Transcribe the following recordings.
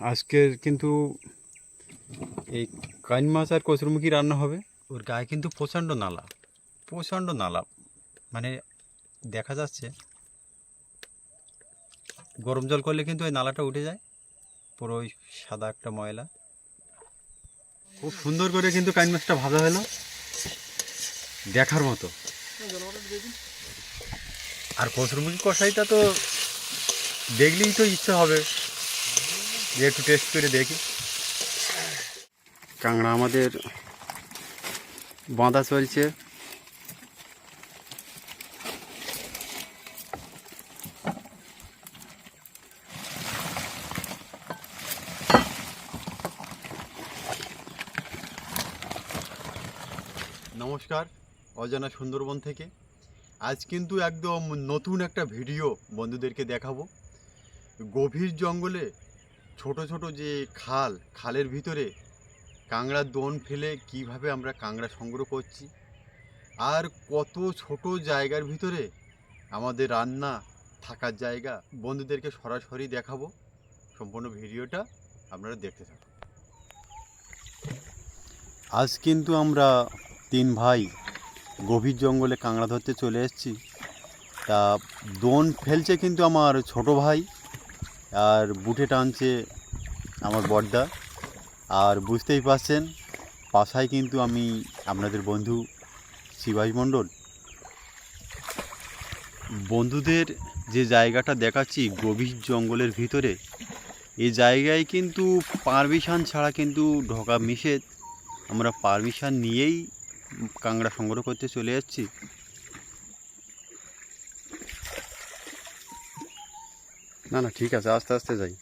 আজকের কিন্তু এই কান মাছ আর কচুরমুখী রান্না হবে। ওর গায়ে কিন্তু প্রচণ্ড নালা প্রচণ্ড নালা। মানে দেখা যাচ্ছে গরম জল করলে কিন্তু ওই নালাটা উঠে যায়, পুরো ওই সাদা একটা ময়লা। খুব সুন্দর করে কিন্তু কান মাছটা ভাজা হলো, দেখার মতো। আর কচুরমুখী কষাইটা তো দেখলেই তো ইচ্ছে হবে। যে একটু টেস্ট করে দেখি। কাঁকড়া আমাদের বাঁধা চলছে। নমস্কার অজানা সুন্দরবন থেকে। আজ কিন্তু একদম নতুন একটা ভিডিও বন্ধুদেরকে দেখাবো। গভীর জঙ্গলে ছোট ছোট যে খাল, খালের ভিতরে কাংড়ার দোন ফেলে কীভাবে আমরা কাংড়া সংগ্রহ করছি, আর কত ছোট জায়গার ভিতরে আমাদের রান্না থাকার জায়গা, বন্ধুদেরকে সরাসরি দেখাবো। সম্পূর্ণ ভিডিওটা আপনারা দেখতে থাকুন। আজ কিন্তু আমরা তিন ভাই গভীর জঙ্গলে কাঁকড়া ধরতে চলে এসেছি। তা দোন ফেলছে কিন্তু আমার ছোট ভাই। আর বুটে টানছে আমার বড়দা আর বুঝতেই পারছেন, পাশায় কিন্তু আমি আপনাদের বন্ধু শিবাজ মণ্ডল। বন্ধুদের যে জায়গাটা দেখাচ্ছি গভীর জঙ্গলের ভিতরে এই জায়গায় কিন্তু পারমিশন ছাড়া কিন্তু ঢোকা নিষেধ। আমরা পারমিশন নিয়েই কাঁকড়া সংগ্রহ করতে চলে যাচ্ছি। না না, ঠিক আছে, আস্তে আস্তে যাই।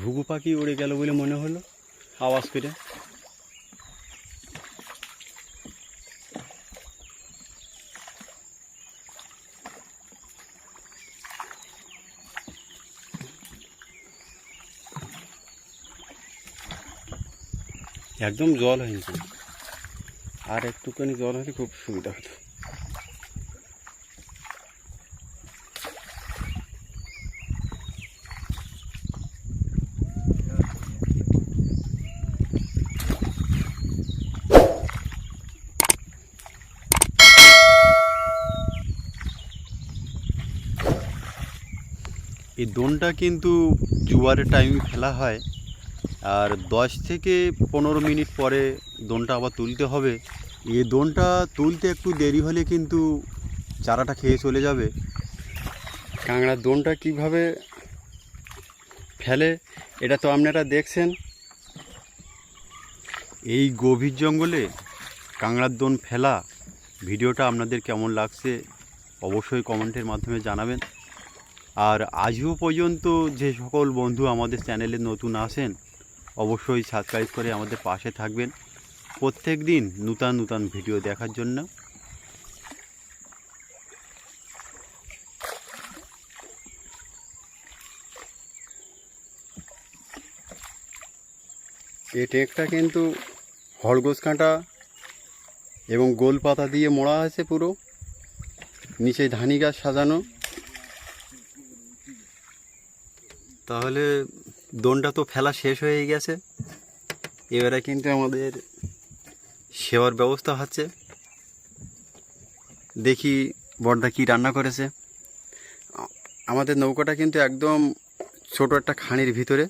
ঘুঘু পাখি উড়ে গেল বলে মনে হলো? আওয়াজ করে। একদম জল হয়নি আর একটুখানি জল হলে খুব সুবিধা হতো। এই দোনটা কিন্তু জুয়ারের টাইমে ফেলা হয়। আর দশ থেকে পনেরো মিনিট পরে দোনটা আবার তুলতে হবে। এই দোনটা তুলতে একটু দেরি হলে কিন্তু চারাটা খেয়ে চলে যাবে। কাঁকড়ার দোনটা কীভাবে ফেলে, এটা তো আপনারা দেখছেন। এই গভীর জঙ্গলে কাঁকড়ার দোন ফেলা ভিডিওটা আপনাদের কেমন লাগছে অবশ্যই কমেন্টের মাধ্যমে জানাবেন। আর আজও পর্যন্ত যে সকল বন্ধু আমাদের চ্যানেলে নতুন আসেন অবশ্যই সাবস্ক্রাইব করে আমাদের পাশে থাকবেন। প্রত্যেক দিন নূতন নূতন ভিডিও দেখার জন্য। এই টেকটা কিন্তু হরগোজ কাঁটা এবং গোল পাতা দিয়ে মোড়া আছে পুরো। নিচে ধানি গাছ সাজানো। তাহলে দোনটা তো ফেলা শেষ হয়ে গেছে। এবারে কিন্তু আমাদের সেবার ব্যবস্থা হচ্ছে। দেখি বর্দা কি রান্না করেছে। আমাদের নৌকাটা কিন্তু একদম ছোট একটা খানির ভিতরে,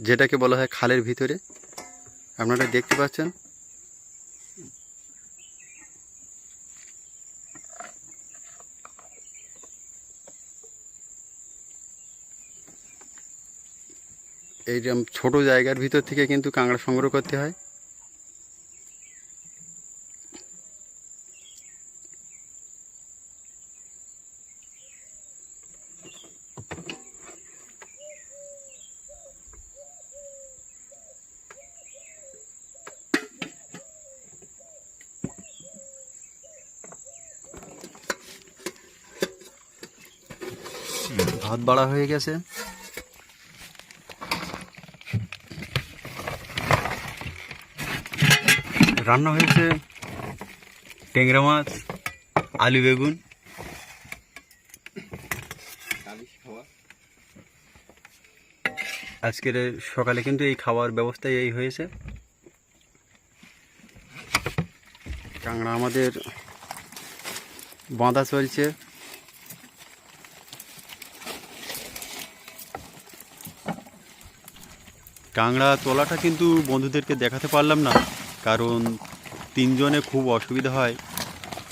যেটাকে বলা হয় খালের ভিতরে। আপনারা দেখতে পাচ্ছেন। এইরকম ছোট জায়গার ভিতর থেকে কিন্তু কাঁকড়া সংগ্রহ করতে হয়। ভাত বাড়া হয়ে গেছে। রান্না হয়েছে ট্যাংরা মাছ, আলু বেগুন। আজকের সকালে কিন্তু এই খাওয়ার ব্যবস্থা এই হয়েছে। কাঁকড়া আমাদের বাঁধা চলছে। কাঁকড়া তোলাটা কিন্তু বন্ধুদেরকে দেখাতে পারলাম না। কারণ তিনজনে খুব অসুবিধা হয়।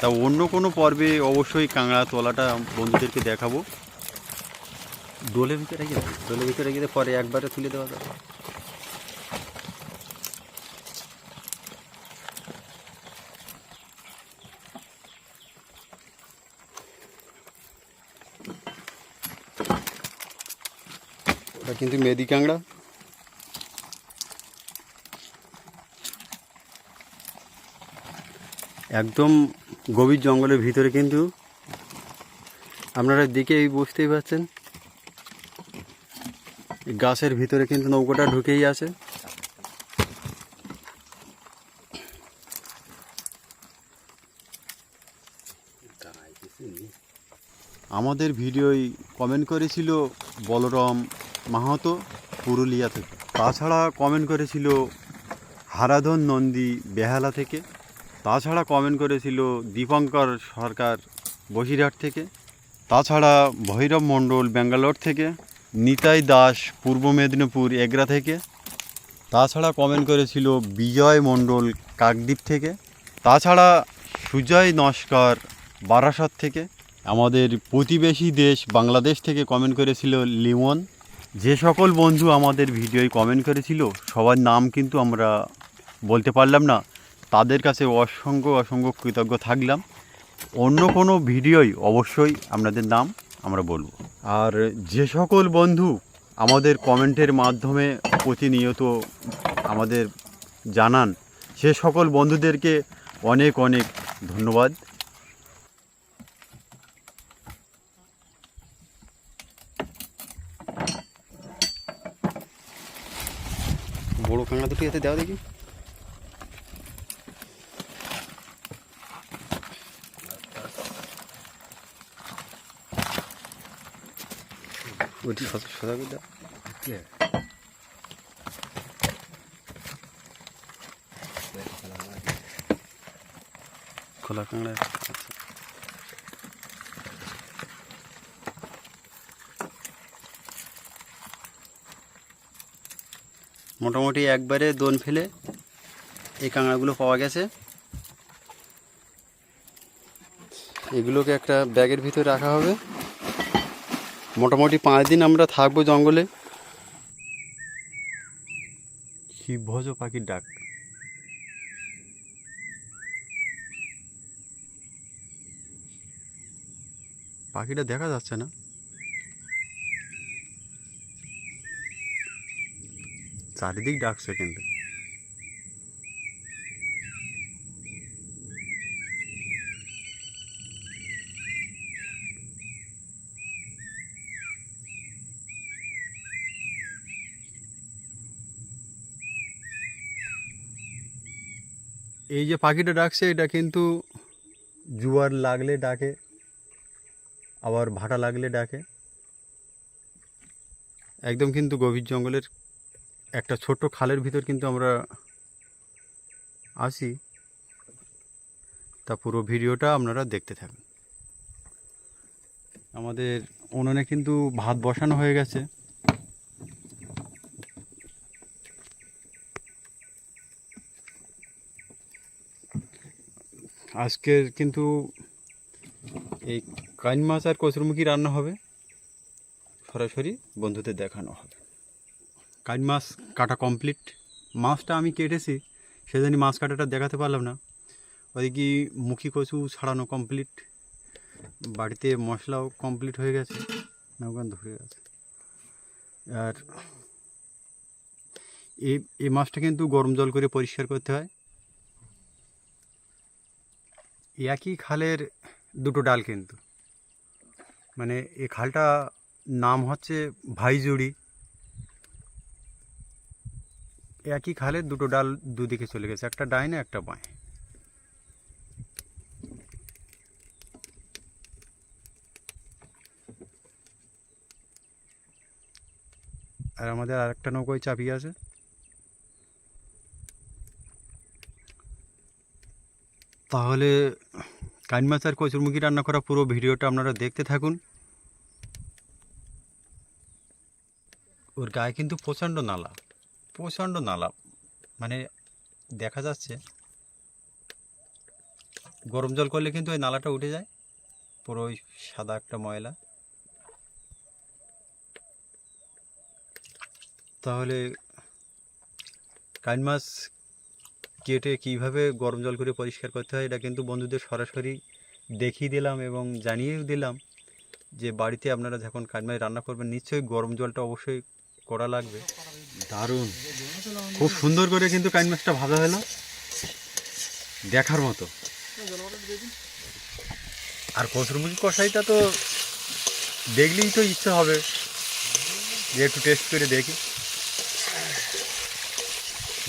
তা অন্য কোনো পর্বে অবশ্যই কাঁকড়া তোলাটা বন্ধুদেরকে দেখাবো। দোলের ভিতরে দেবো দোলের ভিতরে দিয়ে পরে একবারে তুলে দেওয়া যাবে। কিন্তু মেদি কাঁকড়া। একদম গভীর জঙ্গলের ভিতরে কিন্তু আপনারা দেখেই বুঝতেই পারছেন। গাছের ভিতরে কিন্তু নৌকোটা ঢুকেই আছে। আমাদের ভিডিওয় কমেন্ট করেছিল বলরাম মাহাতো পুরুলিয়া থেকে। তাছাড়া কমেন্ট করেছিল হারাধন নন্দী বেহালা থেকে। তাছাড়া কমেন্ট করেছিল দীপঙ্কর সরকার বসিরহাট থেকে। তাছাড়া ভৈরব মণ্ডল ব্যাঙ্গালোর থেকে, নিতাই দাস পূর্ব মেদিনীপুর এগরা থেকে। তাছাড়া কমেন্ট করেছিল বিজয় মণ্ডল কাকদ্বীপ থেকে। তাছাড়া সুজয় নস্কর বারাসত থেকে। আমাদের প্রতিবেশী দেশ বাংলাদেশ থেকে কমেন্ট করেছিল লিমন। যে সকল বন্ধু আমাদের ভিডিওয় কমেন্ট করেছিল, সবার নাম কিন্তু আমরা বলতে পারলাম না। তাদের কাছে অসংখ্য অসংখ্য কৃতজ্ঞ থাকলাম। অন্য কোনো ভিডিওই অবশ্যই আপনাদের নাম আমরা বলব। আর যে সকল বন্ধু আমাদের কমেন্টের মাধ্যমে প্রতিনিয়ত আমাদের জানান, সে সকল বন্ধুদেরকে অনেক অনেক ধন্যবাদ। বড় কাঁকড়া দুটি এতে দেওয়া দেখি। ওটি সদা সদা করে খোলা কাঁকড়া মোটামুটি একবারে দোন ফেলে এই কাঁকড়াগুলো পাওয়া গেছে। এগুলোকে একটা ব্যাগের ভিতরে রাখা হবে। মোটামুটি পাঁচ দিন আমরা থাকব জঙ্গলে। শিবভোজ পাখির ডাক। পাখিটা দেখা যাচ্ছে না। চারিদিক ডাকছে কিন্তু। এই যে পাখিটা ডাকছে, এটা কিন্তু জুয়ার লাগলে ডাকে, আবার ভাটা লাগলে ডাকে। একদম কিন্তু গভীর জঙ্গলের একটা ছোট্ট খালের ভিতর কিন্তু আমরা আসি তা পুরো ভিডিওটা আপনারা দেখতে থাকুন। আমাদের উনুনে কিন্তু ভাত বসানো হয়ে গেছে। আজকের কিন্তু এই কান মাছ আর কচুরমুখী রান্না হবে। সরাসরি বন্ধুদের দেখানো হবে। কাজ মাছ কাটা কমপ্লিট। মাছটা আমি কেটেছি, সেজন্য মাছ কাটাটা দেখাতে পারলাম না। ওইদিকে মুখী কচু ছাড়ানো কমপ্লিট। বাড়িতে মশলাও কমপ্লিট হয়ে গেছে নৌকান ধরে গেছে আর এই এই মাছটা কিন্তু গরম জল করে পরিষ্কার করতে হয়। একই খালের দুটো ডাল কিন্তু। মানে এ খালটা নাম হচ্ছে ভাইজুড়ি। একই খালের দুটো ডাল দুদিকে চলে গেছে, একটা ডাইনে, একটা বাঁয়ে। আর আমাদের আরেকটা নৌকোয় চাপিয়ে আছে। তাহলে কান মাছ আর কচুরমুখী রান্না করা পুরো ভিডিওটা আপনারা দেখতে থাকুন। ওর গায়ে কিন্তু প্রচণ্ড নালা প্রচণ্ড নালা। মানে দেখা যাচ্ছে গরম জল করলে কিন্তু ওই নালাটা উঠে যায়, পুরো ওই সাদা একটা ময়লা। তাহলে কান মাছ কেটে কীভাবে গরম জল করে পরিষ্কার করতে হয়, এটা কিন্তু বন্ধুদের সরাসরি দেখিয়ে দিলাম এবং জানিয়েও দিলাম যে বাড়িতে আপনারা যখন কান মাছ রান্না করবেন, নিশ্চয়ই গরম জলটা অবশ্যই করা লাগবে। দারুণ। খুব সুন্দর করে কিন্তু কান মাছটা ভাজা হলো। দেখার মতো। আর কসুরমুখী কষাইটা তো দেখলেই তো ইচ্ছে হবে। যে একটু টেস্ট করে দেখি।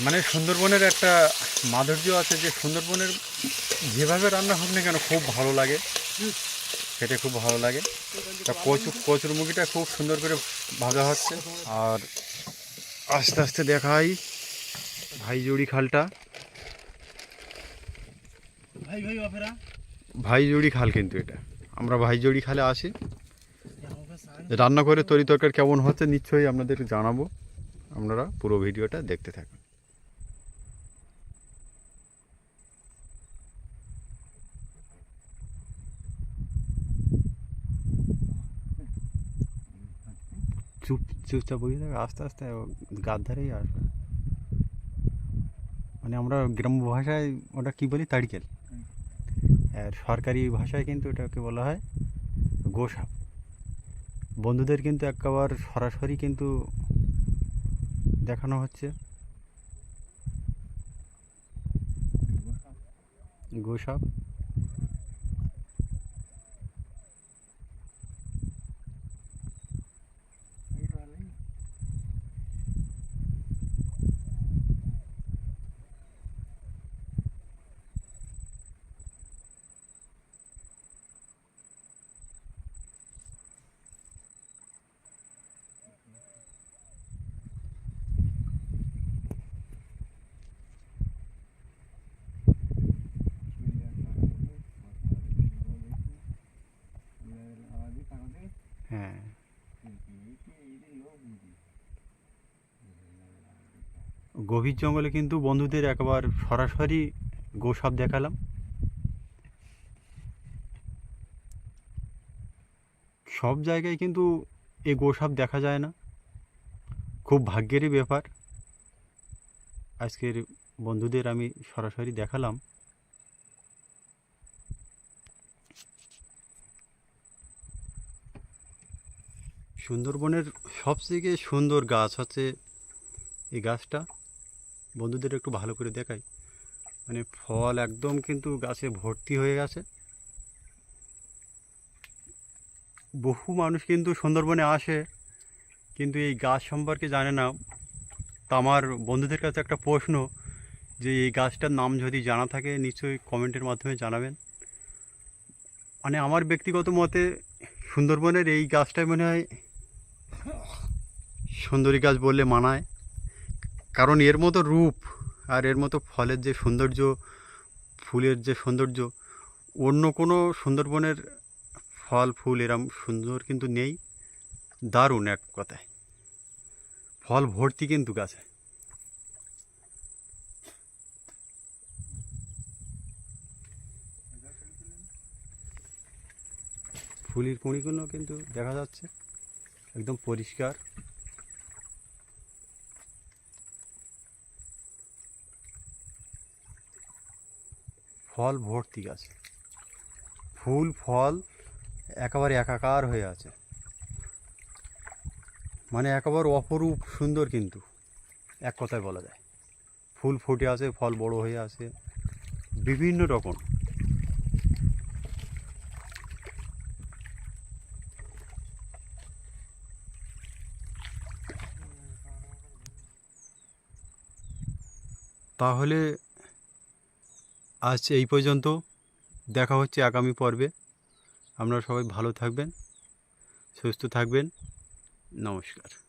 মানে সুন্দরবনের একটা মাধুর্য আছে যে সুন্দরবনের যেভাবে রান্না হোক না কেন খুব ভালো লাগে। খেতে খুব ভালো লাগে। তা কচু কচুর মুখিটা খুব সুন্দর করে ভাজা হচ্ছে। আর আস্তে আস্তে দেখাই ভাইজুড়ি খালটা। ভাই ভাই ভাইজুড়ি খাল কিন্তু এটা। আমরা ভাইজুড়ি খালে আসি। রান্না করে তরি তরকারি কেমন হচ্ছে নিশ্চয়ই আপনাদের জানাব। আপনারা পুরো ভিডিওটা দেখতে থাকুন। চুপ, চুপচাপ বসে থাকে, আস্তে আস্তে গার ধারেই আসবে। মানে আমরা গ্রাম্য ভাষায় ওটা কি বলি? তাড়িকেল। আর সরকারি ভাষায় কিন্তু এটাকে বলা হয় গোসাপ। বন্ধুদের কিন্তু একেবারে সরাসরি কিন্তু দেখানো হচ্ছে। গোসাপ। হ্যাঁ। গভীর জঙ্গলে কিন্তু বন্ধুদের একবার সরাসরি গোসাপ দেখালাম। সব জায়গায় কিন্তু এই গোসাপ দেখা যায় না। খুব ভাগ্যেরই ব্যাপার। আজকের বন্ধুদের আমি সরাসরি দেখালাম। সুন্দরবনের সবথেকে সুন্দর গাছ হচ্ছে এই গাছটা। বন্ধুদের একটু ভালো করে দেখাই। মানে ফল একদম কিন্তু গাছে ভর্তি হয়ে গেছে। বহু মানুষ কিন্তু সুন্দরবনে আসে, কিন্তু এই গাছ সম্পর্কে জানে না। তা আমার বন্ধুদের কাছে একটা প্রশ্ন, যে এই গাছটার নাম যদি জানা থাকে, নিশ্চয়ই কমেন্টের মাধ্যমে জানাবেন। মানে আমার ব্যক্তিগত মতে সুন্দরবনের এই গাছটাই মনে হয় সুন্দরী গাছ বললে মানায়। কারণ এর মতো রূপ আর এর মতো ফলের যে সৌন্দর্য, ফুলের যে সৌন্দর্য, অন্য কোনো সুন্দরবনের ফল, ফুল এরম সুন্দর কিন্তু নেই। দারুণ এক কথায়। ফল ভর্তি কিন্তু গাছে। ফুলের কুঁড়িগুলো কিন্তু দেখা যাচ্ছে একদম পরিষ্কার। ফল ভর্তি আছে ফুল, ফল একেবারে একাকার হয়ে আছে। মানে একেবারে অপরূপ, সুন্দর কিন্তু, এক কথায় বলা যায়। ফুল ফুটে আছে, ফল বড় হয়ে আছে, বিভিন্ন রকম। তাহলে আজ এই পর্যন্ত। দেখা হচ্ছে আগামী পর্বে। আপনারা সবাই ভালো থাকবেন সুস্থ থাকবেন। নমস্কার।